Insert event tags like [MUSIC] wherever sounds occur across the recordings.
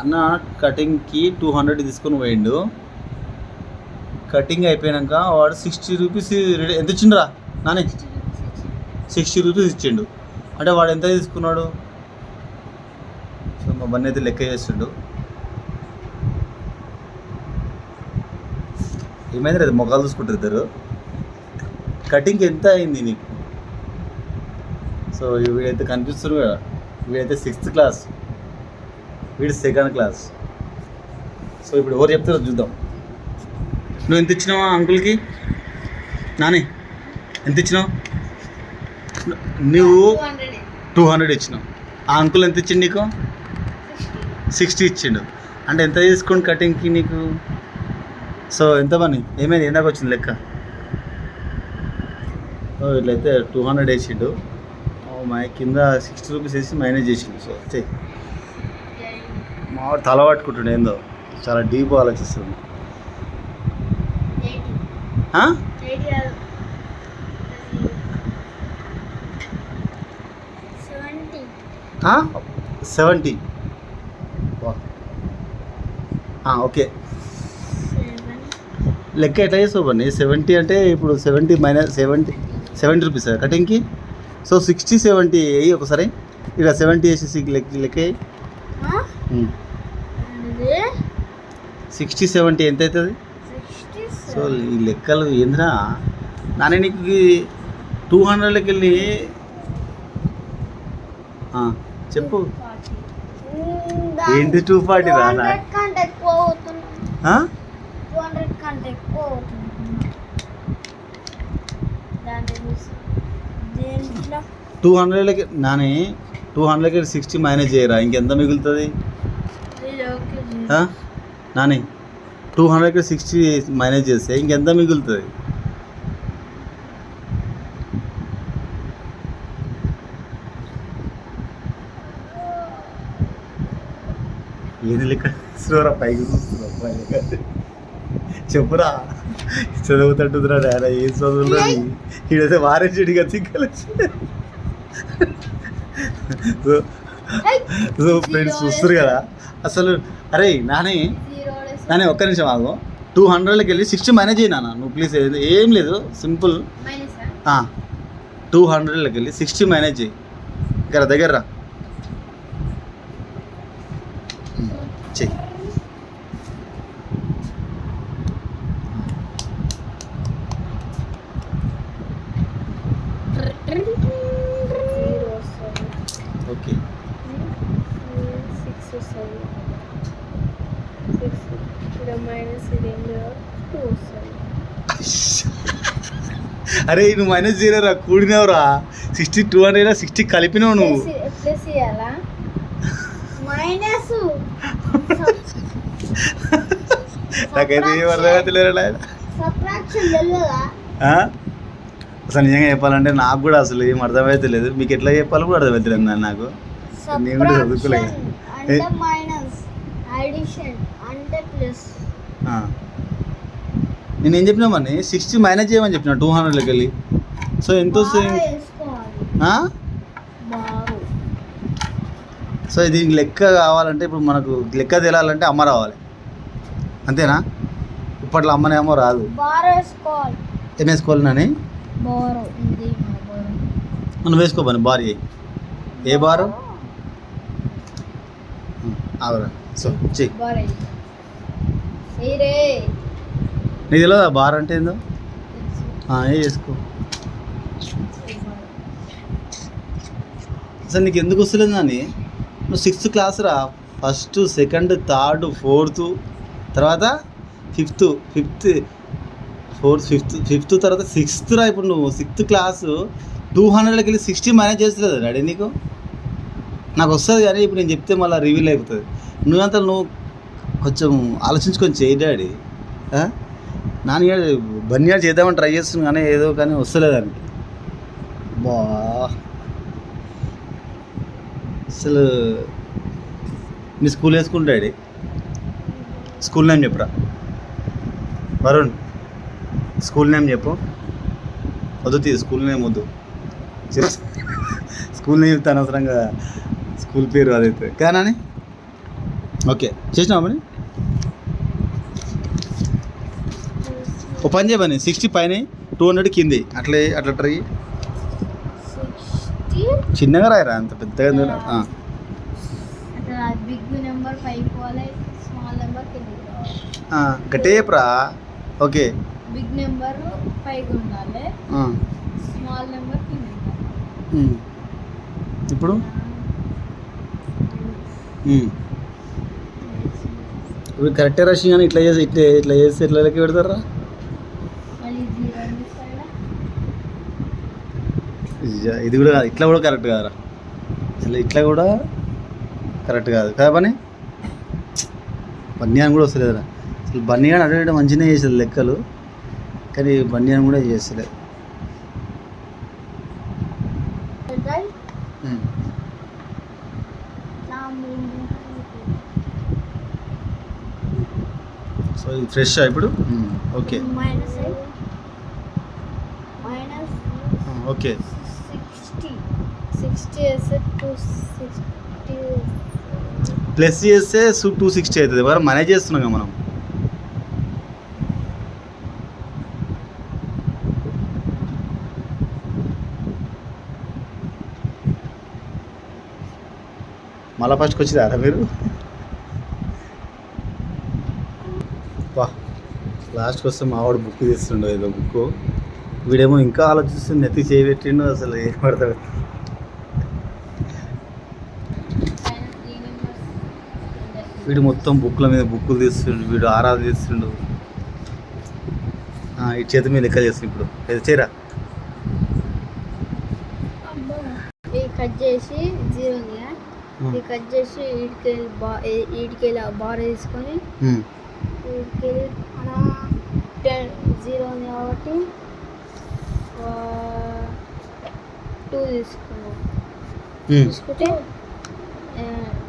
అన్న కటింగ్కి two hundred తీసుకొని పోయిండు. కటింగ్ అయిపోయాక వాడు సిక్స్టీ రూపీస్ రెడీ- ఎంత ఇచ్చిండ్రా? నాని? సిక్స్టీ రూపీస్ ఇచ్చిండు. అంటే వాడు ఎంత తీసుకున్నాడు? సో మా బన్నీ అయితే లెక్క చేస్తుండు. ఏమైంది రేపు మొగాలు చూసుకుంటారు ఇద్దరు. కటింగ్ ఎంత అయింది నీకు? సో వీడైతే కనిపిస్తున్నారు కదా. వీడైతే సిక్స్త్ క్లాస్ వీడు సెకండ్ క్లాస్ సో ఇప్పుడు ఎవరు చెప్తారో చూద్దాం. నువ్వు ఎంత ఇచ్చినావా అంకుల్కి నాని ఎంత ఇచ్చినావు? నువ్వు టూ హండ్రెడ్ ఇచ్చినావు. ఆ అంకుల్ ఎంత ఇచ్చిండు నీకు? సిక్స్టీ ఇచ్చిండు. అంటే ఎంత తీసుకోండి కటింగ్కి నీకు? సో ఎంత పని ఏమైంది? ఎందాక వచ్చింది లెక్క? ఓ ఇట్లయితే టూ హండ్రెడ్ వేసిండు. Oh, మా కింద సిక్స్టీ రూపీస్ వేసి మైనేజ్ చేసిండు. సో చెయ్యి మావాడు తల పట్టుకుంటుండే ఏందో. చాలా డీప్ ఆలోచిస్తుంది? సెవెంటీ. ఓకే. లెక్క ఎట్లా చేస్తావు బన్నీ సెవెంటీ అంటే ఇప్పుడు seventy minus seventy seventy rupees కటింగ్కి? So sixty seventy వేయి ఒకసారి. ఇలా సెవెంటీ వేసి లెక్క లెక్క సిక్స్టీ సెవెంటీ ఎంత అవుతుంది సో ఈ లెక్కలు ఏందిరా? నానే నీకు టూ హండ్రెడ్కి వెళ్ళి చెప్పు. ఏంటి టూ ఫార్టీ రా నా- కంటే ఎక్కువ అవుతుంది? ఆ? టూ హండ్రెడ్ కంటే ఎక్కువ అవుతుంది? దాన్ని చూసి. దేంట్లో? టూ హండ్రెడ్లకి నాని టూ హండ్రెడ్కి సిక్స్టీ మైనస్ చేయరా? ఇంకెంత మిగులుతుంది? నాని టూ హండ్రెడ్కి సిక్స్టీ మైనస్ చేస్తే ఇంకెంత మిగులుతుంది? ఏది లెక్క? చూరా పైకి చూస్తున్నా. చెప్పురా చదువుతుంటుందిరా నాయన ఏం చదువులో ఈడైతే వారేసిడిగా తిక్కలొచ్చి సో సో ఫ్రెండ్స్ చూస్తారు కదా. అసలు అరే నాని నాని ఒక్క నిమిషం ఆగు. టూ హండ్రెడ్కి వెళ్ళి సిక్స్టీ మేనేజ్ చేయి నాన్న. నువ్వు ప్లీజ్ ఏం లేదు. సింపుల్. మైనస్? టూ హండ్రెడ్కి వెళ్ళి సిక్స్టీ మేనేజ్ చేయి. ఇక్కడ దగ్గర రా. చెయ్యి ఓకే సిక్స్ వస్తుంది సిక్స్ ఇక్కడ మైనస్ ఇది ఏం టూ వస్తుంది అరే నువ్వు. మైనస్ జీరో రా కూడినావురా సిక్స్టీ టూ హండ్రెడ్ సిక్స్టీ కలిపినావు నువ్వు ప్లస్ ఇవ్వాలా మైనస్ నాకైతే ఏం ఆ? అసలు నిజంగా చెప్పాలంటే నాకు కూడా అసలు ఏం అర్థమైతే లేదు మీకు ఎట్లా చెప్పాలో కూడా అర్థమవుతలేదు నాన్న నాకు. నేను కూడా చదువుకోలేదు. నేను ఏం చెప్పినా మరి? సిక్స్టీ మైనస్ చేయమని చెప్పిన టూ హండ్రెడ్లోకి వెళ్ళి. సో ఎంత వస్తుంది? సో దీనికి లెక్క కావాలంటే ఇప్పుడు మనకు లెక్క తెలియాలంటే అమ్మ రావాలి. అంతేనా? ఇప్పట్లో అమ్మనేమో రాదు. ఏం బారో. నువ్వు వేసుకో పని బార్ ఏ బారు? సో చెయ్యి. నీకు తెలియదా బార్ అంటే ఏందో? ఏ చేసుకో. అసలు నీకు ఎందుకు వస్తలేదు నాని? నువ్వు సిక్స్త్ క్లాస్ రా. ఫస్ట్ సెకండ్ థర్డ్ ఫోర్త్ తర్వాత fifth fifth fourth fifth fifth తర్వాత సిక్స్త్ రా ఇప్పుడు నువ్వు. సిక్స్త్ క్లాసు టూ హండ్రెడ్కి వెళ్ళి సిక్స్టీ మేనేజ్ చేస్తలేదు డాడీ నీకు? నాకు వస్తుంది కానీ ఇప్పుడు నేను చెప్తే మళ్ళీ రివీల్ అయిపోతుంది. నువ్వంతా నువ్వు కొంచెం ఆలోచించుకొని చేయి డాడీ. నాన్నగారు బన్యాడు చేద్దామని ట్రై చేస్తున్నాను కానీ ఏదో కానీ వస్తలేదానికి బా. అసలు మీ స్కూల్ వేసుకుంటాడు డాడీ? స్కూల్ నేమ్ చెప్పురా. వరుణ్. స్కూల్ నేమ్ చెప్పు. వద్దు తీ స్కూల్ నేమ్ వద్దు. స్కూల్ నేమ్ చెప్తే అనవసరంగా స్కూల్ పేరు అదైతే. కానీ ఓకే చేసినావా పని ఓ పని చేయమని సిక్స్టీ పైన టూ హండ్రెడ్ కింది. అట్లే అట్లా ట్రై చిన్నగా రాయరా అంత పెద్దగా ఎందుకు రా? ఆ. అక్కడ బిగ్ నెంబర్ పైకి పోవాలి స్మాల్ నెంబర్ కిందకి రావాలి ఆ, గట్టే చెప్పరా? ఓకే. బిగ్ నెంబర్ పైకి ఉండాలి ఆ. Small number. ఇప్పుడు. ఇప్పుడు కరెక్టే రషింగ్ అని ఇట్లా చేసి ఇట్లా ఇట్లా చేసి ఇట్లా లెక్క పెడతారా ఇది కూడా కాదు ఇట్లా కూడా కరెక్ట్ కాదురా. అసలు ఇట్లా కూడా కరెక్ట్ కాదు. కదా పని బన్యాన్ కూడా వస్తలేదురా. అసలు బన్యాన్ అటు మంచిగానే చేసేది లెక్కలు. కానీ బన్యాన్ కూడా చేస్తలేదు. సో ఇది ఫ్రెష్ ఇప్పుడు? ఓకే మైనస్ మైనస్ ఆ, ఓకే సిక్స్టీ సిక్స్టీ వేస్తే టూ సిక్స్టీ ప్లస్ చేస్తే టూ సిక్స్టీ అవుతుంది. మరి మేనేజ్ చేస్తున్నాం కదా మనం. మళ్ళా ఫస్ట్కి వచ్చిందారా మీరు వా లాస్ట్కి వస్తే మావాడు బుక్ తీస్తుండో ఏదో బుక్ వీడేమో ఇంకా ఆలోచిస్తుంది నెత్తి చేయబెట్టిండు అసలు ఏం పడతాడు. వీడు మొత్తం బుక్ల మీద బుక్కులు తీస్తుండు వీడు ఆరాధ తీస్తుండు ఈ చేతి మీద లెక్క చేస్తుంది ఇప్పుడు. ఏదో ఇది కట్ చేసి జీరో ఇది కట్ చేసి ఈడికెళ్ళి బా ఈడికెళ్ళి బార్ తీసుకొని ఈడికెళ్ళి అలా టెన్ జీరో ఉంది కాబట్టి టూ తీసుకున్నాం ఉమ్. తీసుకుంటే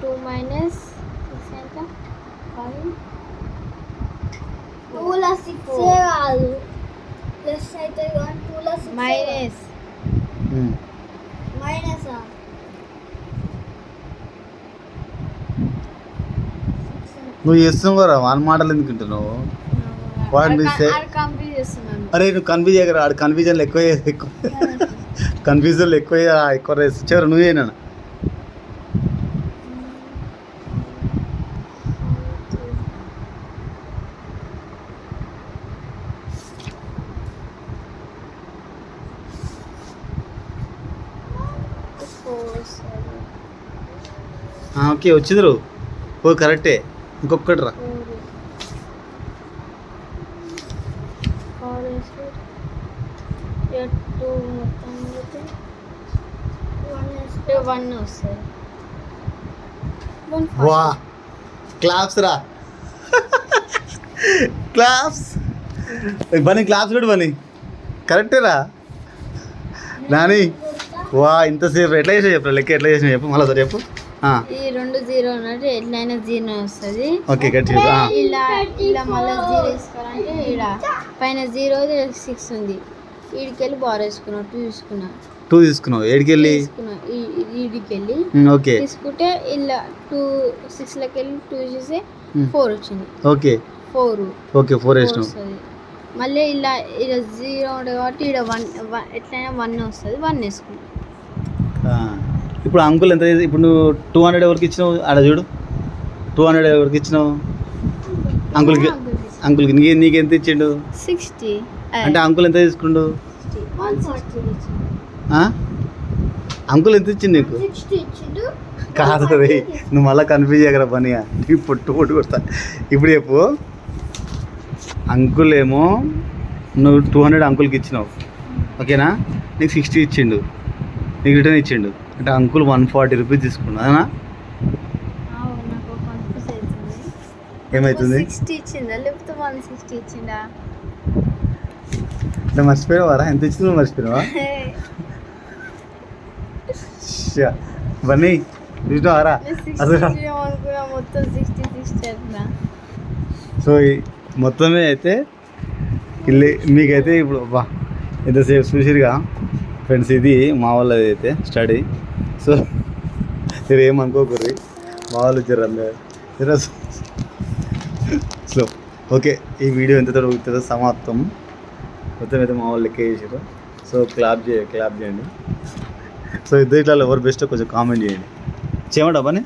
టూ మైనస్ సిక్స్ ఎంత ఫైవ్ టూలో సిక్స్ కాదు. ప్లస్ అయితే కానీ టూలో సిక్స్ మైనస్. మైనస్ నువ్వు చేస్తున్నావు కదా వాని మాటలు ఎందుకు వింటున్నావు? వాడు మిస్ అయ్యి- కంప్లీట్ చేస్తున్నాను అరే నువ్వు కన్ఫ్యూజ్ చేయగరా ఆడు కన్ఫ్యూజన్లు ఎక్కువ ఎక్కువ కన్ఫ్యూజన్లు ఎక్కువ ఎక్కువ రేసి చివరి నువ్వేనా ఓకే వచ్చిందిరు. ఓ కరెక్టే. ఇంకొకటి రా ఫోర్ ఫోర్ వేసి టూ మొత్తం వన్ వస్తుంది వా క్లాప్స్ రా. క్లాప్స్. బని క్లాప్స్ కూడా బని కరెక్టే రా. నాని వా ఇంతసేపు ఎట్లా చేసా చెప్పరా లెక్క ఎట్లా చేసినా చెప్పు మళ్ళీ సరే చెప్పు. ఈ రెండు జీరో ఉన్నట్టు ఎట్లయినా జీరో వస్తుంది. ఓకే ఆ, ఇలా ఇలా మళ్ళీ జీరో వేసుకోవాలంటే ఇలా పైన జీరో సిక్స్ ఉంది. ఈడికెళ్ళి బార్ వేసుకున్నా టూ తీసుకున్నా టూ తీసుకున్నావు. ఏడికి వెళ్ళి ఉమ్, ఓకే. తీసుకుంటే ఇలా టూ సిక్స్లోకి వెళ్ళి టూ ఉమ్, ఫోర్ వచ్చింది. ఓకే. ఫోర్. ఓకే ఫోర్ వేసినావు. మళ్ళీ ఇలా ఇలా జీరో ఉంటుంది కాబట్టి ఇక్కడ వన్ ఎట్లయినా వన్ వస్తుంది వన్ వేసుకున్నాం ఇప్పుడు అంకుల్ ఎంత ఇప్పుడు నువ్వు టూ హండ్రెడ్ ఎవరికి ఇచ్చినావు? ఆడ చూడు. టూ హండ్రెడ్ ఎవరికి ఇచ్చినావు? అంకుల్కి అంకుల్కి నీకు నీకు ఎంత ఇచ్చిండు? సిక్స్టీ అంటే అంకుల్ ఎంత తీసుకుండు? అంకుల్ ఎంత ఇచ్చిండు నీకు? కాదు రే నువ్వు మళ్ళీ కన్ఫ్యూజ్ చేయగల పని నీకు పొట్టు పొట్టు కొడతా. ఇప్పుడు చెప్పు. అంకుల్ ఏమో నువ్వు టూ హండ్రెడ్ అంకుల్కి ఇచ్చినావు. ఓకేనా? నీకు సిక్స్టీ ఇచ్చిండు. నీకు రిటర్న్ ఇచ్చిండు. అంటే అంకుల్ వన్ ఫార్టీ రూపీస్ తీసుకున్నా ఏమవుతుంది అంటే మర్చిపోయావారా ఎంత ఇచ్చిందో మర్చిపోయావా. [LAUGHS] బన్నీ సో మొత్తమే అయితే ఇల్లు మీకైతే ఇప్పుడు బా ఎంతసేపు చూసిరుగా ఫ్రెండ్స్ ఇది మా వాళ్ళది అయితే స్టడీ సో మీరు ఏమనుకోకర్రీ మా వాళ్ళు అందరు సో ఓకే ఈ వీడియో ఎంతతో తొడుగుతుందో సమాప్తం. మొత్తం అయితే మా వాళ్ళు లెక్క చేసారు సో క్లాప్ చేయ క్లాప్ చేయండి. సో ఇద్దరు ఇట్లా ఎవరు బెస్ట్ కొంచెం కామెంట్ చేయండి. చేయమంటా పని?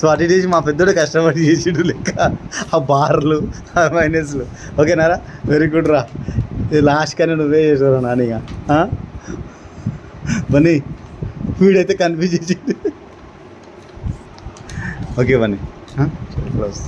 సో అటు చేసి మా పెద్దోడు కష్టపడి చేసిండు లెక్క. ఆ బార్లు ఆ మైనస్లు. ఓకేనారా వెరీ గుడ్ రా. ఇది లాస్ట్ కానీ నువ్వే చేసావు నాని ఇక. బన్నీ వీడైతే కన్ఫ్యూజ్ చేసిండు. ఓకే బన్నీ. క్లోజ్